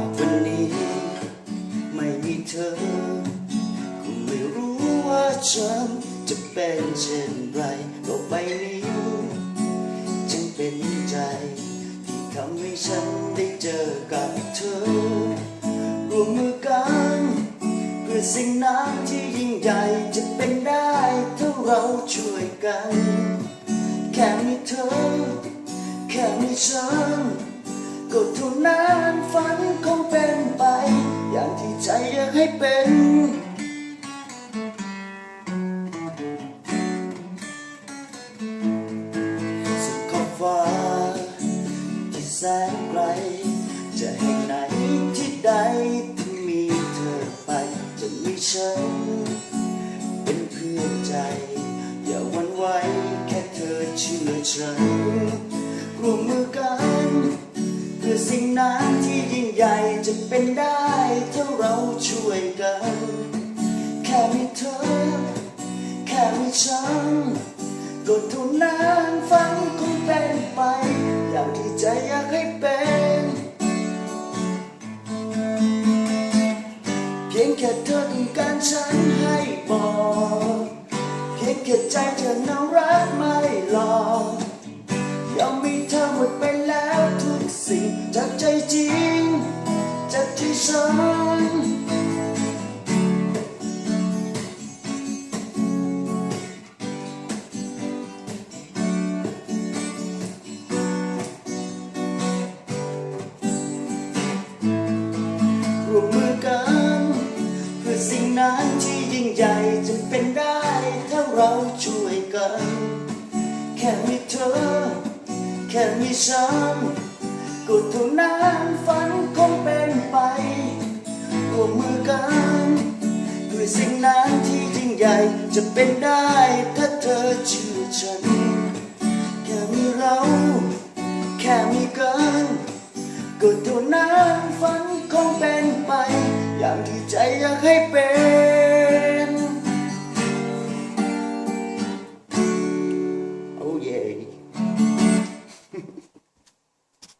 ากวันนี้ ไม่มีเธอคงไม่รู้ว่าฉันจะเป็นเช่นไรโลกใบนี้จึงเป็นใจ ที่ทำให้ฉันได้เจอกับเธอร่วมมือกันเพื่อสิ่งนั้นที่ยิ่งใหญ่จะเป็นได้ถ้าเราช่วยกัน แค่มีเธอ แค่มีฉัน สุดขอบฟ้าที่แสนไกล จะแห่งไหนที่ใดที่มีเธอไป จะมีฉัน เป็นเพื่อนใจ อย่าหวันไหวแค่เธอเชื่อฉันร่วมมือกันเพื่อสิ่งนั้นที่ยิ่งใหญ่จะเป็นได้ถ้าเราช่วยกัน แค่มีเธอ แค่มีฉัน ก็เท่านั้นฝันคงเป็นไป อย่างที่ใจอยากให้เป็น เพียงแค่เธอต้องการฉันให้บอก เพียงแค่ใจเธอน่ารักไม่หลอกยอมมีเธอหมดไปแล้วทุกสิ่งจากใจจริงจากที่ฉัน วมมือกัน เพื่อสิ่งนั้นที่ยิ่งใหญ่จะเป็นได้ถ้าเราช่วยกัน แค่มีเธอ แค่มีฉันก็เท่านั้นฝันคงเป็นไปรวมมือกันเพื่อสิ่งนั้นที่ยิ่งใหญ่จะเป็นได้ถ้าเธอเชื่อฉัน แค่มีเรา แค่มีกันก็เท่านั้นฝัน ที่ใจอยากให้เป็น